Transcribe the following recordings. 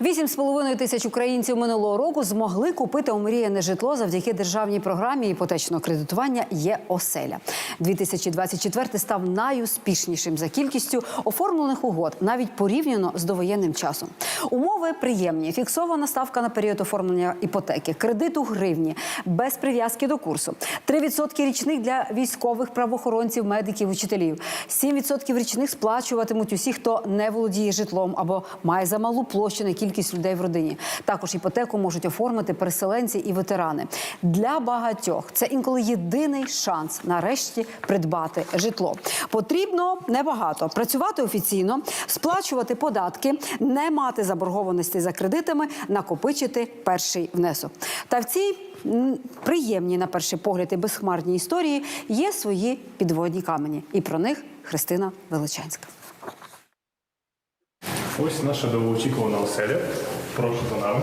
Вісім з половиною тисяч українців минулого року змогли купити омріяне житло завдяки державній програмі іпотечного кредитування «Є оселя». 2024 став найуспішнішим за кількістю оформлених угод, навіть порівняно з довоєнним часом. Умови приємні. Фіксована ставка на період оформлення іпотеки, кредит у гривні, без прив'язки до курсу, 3% річних для військових правоохоронців, медиків, учителів, 7% річних сплачуватимуть усі, хто не володіє житлом або має замалу площу на кількість людей в родині. Також іпотеку можуть оформити переселенці і ветерани. Для багатьох це інколи єдиний шанс нарешті придбати житло. Потрібно небагато працювати офіційно, сплачувати податки, не мати заборгованості за кредитами, накопичити перший внесок. Та в цій м, приємній на перший погляд і безхмарній історії є свої підводні камені, і про них Христина Величанська. Ось наша довгоочікувана оселя. Прошу за нами.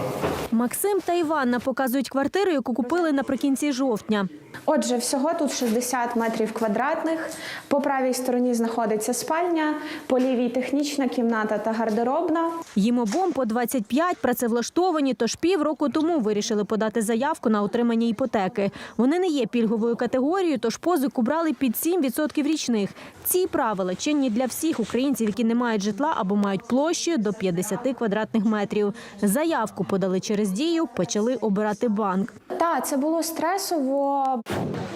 Максим та Іванна показують квартиру, яку купили наприкінці жовтня. Отже, всього тут 60 метрів квадратних. По правій стороні знаходиться спальня, по лівій технічна кімната та гардеробна. Їм обом по 25 працевлаштовані, тож півроку тому вирішили подати заявку на отримання іпотеки. Вони не є пільговою категорією, тож позику брали під 7% річних. Ці правила чинні для всіх українців, які не мають житла або мають площу до 50 квадратних метрів. Заявку подали через дію, почали обирати банк. Та це було стресово.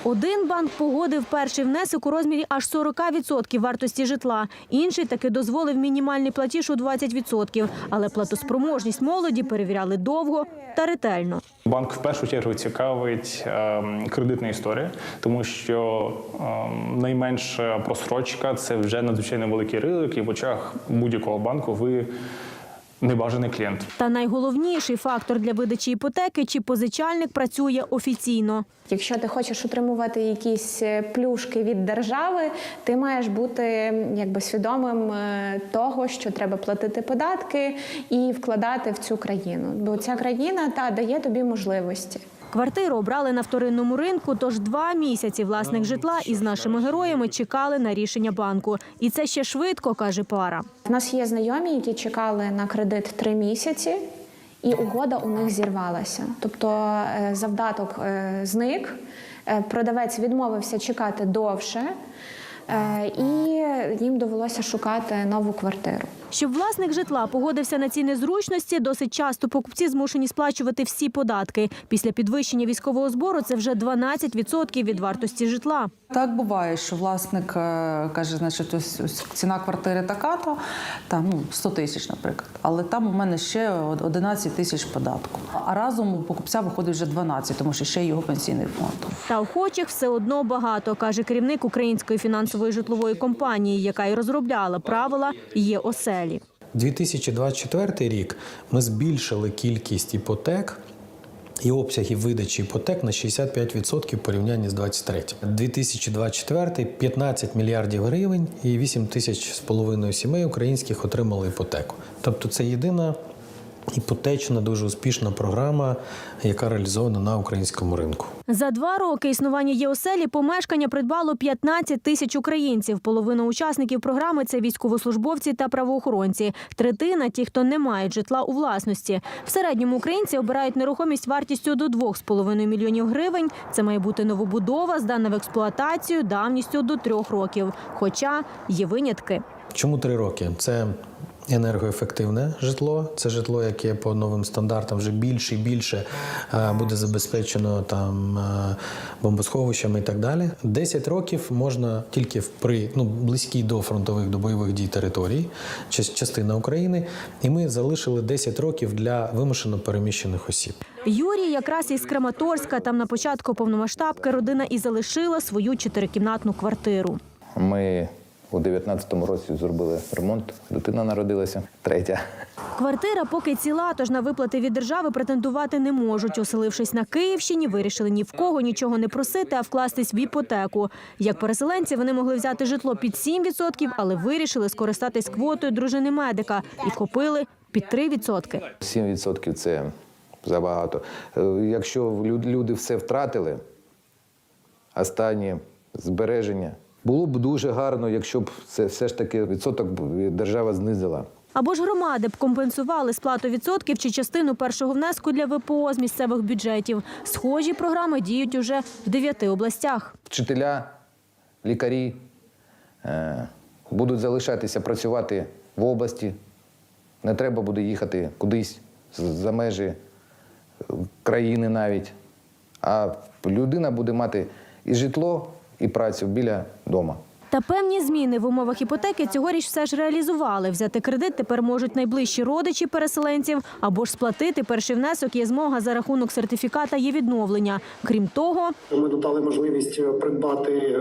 Один банк погодив перший внесок у розмірі аж 40% вартості житла. Інший таки дозволив мінімальний платіж у 20%. Але платоспроможність молоді перевіряли довго та ретельно. Банк в першу чергу цікавить ем, кредитна історія, тому що ем, найменша просрочка це вже надзвичайно великий ризик, і в очах будь-якого банку ви небажаний клієнт. Та найголовніший фактор для видачі іпотеки чи позичальник працює офіційно. Якщо ти хочеш отримувати якісь е, плюшки від держави, ти маєш бути якби свідомим е, того, що треба платити податки і вкладати в цю країну. Бо ця країна та дає тобі можливості. Квартиру обрали на вторинному ринку, тож два місяці власник житла із нашими героями чекали на рішення банку. І це ще швидко, каже пара. У нас є знайомі, які чекали на кредит три місяці, і угода у них зірвалася. Тобто е, завдаток е, зник, е, продавець відмовився чекати довше, і їм довелося шукати нову квартиру. Щоб власник житла погодився на ці незручності, досить часто покупці змушені сплачувати всі податки. Після підвищення військового збору це вже 12% від вартості житла. Так буває, що власник е, каже, значить, ось, ось ціна квартири така-то, там ну 100 тисяч, наприклад. Але там у мене ще 11 тисяч податку. А разом у покупця виходить вже 12, тому що ще його пенсійний фонд. Та охочих все одно багато, каже керівник української фінансової житлової компанії, яка й розробляла правила є оселі. 2024 рік ми збільшили кількість іпотек. І обсягів видачі іпотек на 65% в порівнянні з 23. 2024 – 15 мільярдів гривень і 8 тисяч з половиною сімей українських отримали іпотеку. Тобто це єдина іпотечна, дуже успішна програма, яка реалізована на українському ринку. За два роки існування ЄОСЕЛі помешкання придбало 15 тисяч українців. Половина учасників програми це військовослужбовці та правоохоронці. Третина ті, хто не мають житла у власності. В середньому українці обирають нерухомість вартістю до 2,5 мільйонів гривень. Це має бути новобудова, здана в експлуатацію давністю до трьох років. Хоча є винятки. Чому три роки? Це енергоефективне житло, це житло, яке по новим стандартам вже більше і більше е, буде забезпечено там е, бомбосховищами і так далі. 10 років можна тільки в при ну близькій до фронтових до бойових дій територій, частина України, і ми залишили 10 років для вимушено переміщених осіб. Юрій якраз із Краматорська. Там на початку повномасштабки родина і залишила свою чотирикімнатну квартиру. Ми у 19-му році зробили ремонт. Дитина народилася, третя. Квартира поки ціла, тож на виплати від держави претендувати не можуть. Оселившись на Київщині, вирішили ні в кого нічого не просити, а вкластись в іпотеку. Як переселенці, вони могли взяти житло під 7%, але вирішили скористатись квотою дружини медика і купили під 3%. 7% це забагато. Е, Якщо люди все втратили, останні збереження, було б дуже гарно, якщо б це все ж таки відсоток держава знизила. Або ж громади б компенсували сплату відсотків чи частину першого внеску для ВПО з місцевих бюджетів. Схожі програми діють уже в дев'яти областях. Вчителя, лікарі е, будуть залишатися працювати в області. Не треба буде їхати кудись за межі е, країни навіть. А людина буде мати і житло, і працю біля дому. Та певні зміни в умовах іпотеки цьогоріч все ж реалізували. Взяти кредит тепер можуть найближчі родичі переселенців або ж сплатити перший внесок є змога за рахунок сертифіката є відновлення. Крім того, Ми додали можливість е, придбати е,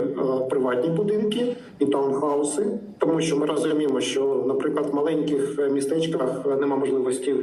приватні будинки і таунхауси, тому що ми розуміємо, що, наприклад, в маленьких е, містечках нема можливості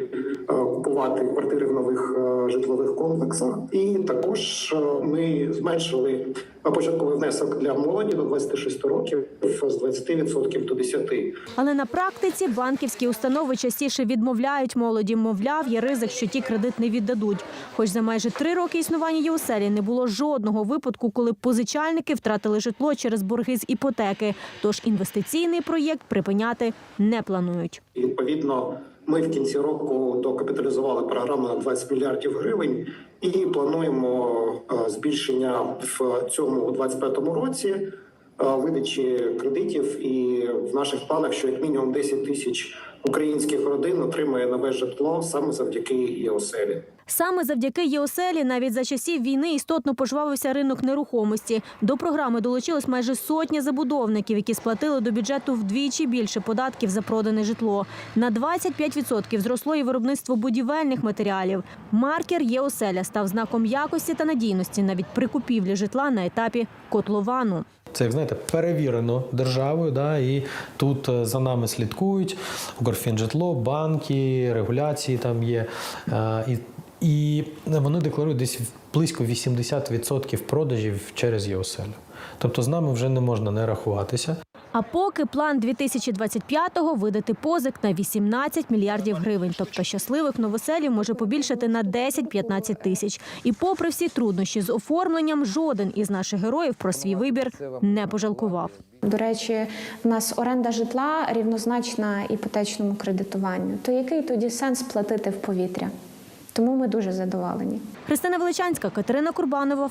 купувати квартири в нових житлових комплексах. І також ми зменшили початковий внесок для молоді до 26 років з 20% до 10%. але на практиці банківські установи частіше відмовляють молоді. Мовляв, є ризик, що ті кредит не віддадуть. Хоч за майже три роки існування ЄУСЕЛі не було жодного випадку, коли позичальники втратили житло через борги з іпотеки. Тож інвестиційний проєкт припиняти не планують. Відповідно, ми в кінці року докапіталізували програму на 20 мільярдів гривень і плануємо е, збільшення в цьому у 2025 році е, видачі кредитів. І в наших планах, що як мінімум 10 тисяч українських родин отримає нове житло саме завдяки ЄОСЕЛі. Саме завдяки ЄОСЕЛі навіть за часів війни істотно пожвавився ринок нерухомості. До програми долучилось майже сотня забудовників, які сплатили до бюджету вдвічі більше податків за продане житло. На 25% зросло і виробництво будівельних матеріалів. Маркер ЄОСЕЛя став знаком якості та надійності навіть при купівлі житла на етапі котловану. Це як знаєте, перевірено державою, да, і тут е, за нами слідкують Укрфінжитло, банки, регуляції там є. Е, І, і вони декларують десь близько 80% продажів через ЄОСЕЛ. Тобто з нами вже не можна не рахуватися. А поки план 2025-го видати позик на 18 мільярдів гривень. Тобто щасливих новоселів може побільшати на 10-15 тисяч. І попри всі труднощі з оформленням, жоден із наших героїв про свій вибір не пожалкував. До речі, в нас оренда житла рівнозначна іпотечному кредитуванню. То який тоді сенс платити в повітря? Тому ми дуже задоволені. Христина Величанська, Катерина Курбанова,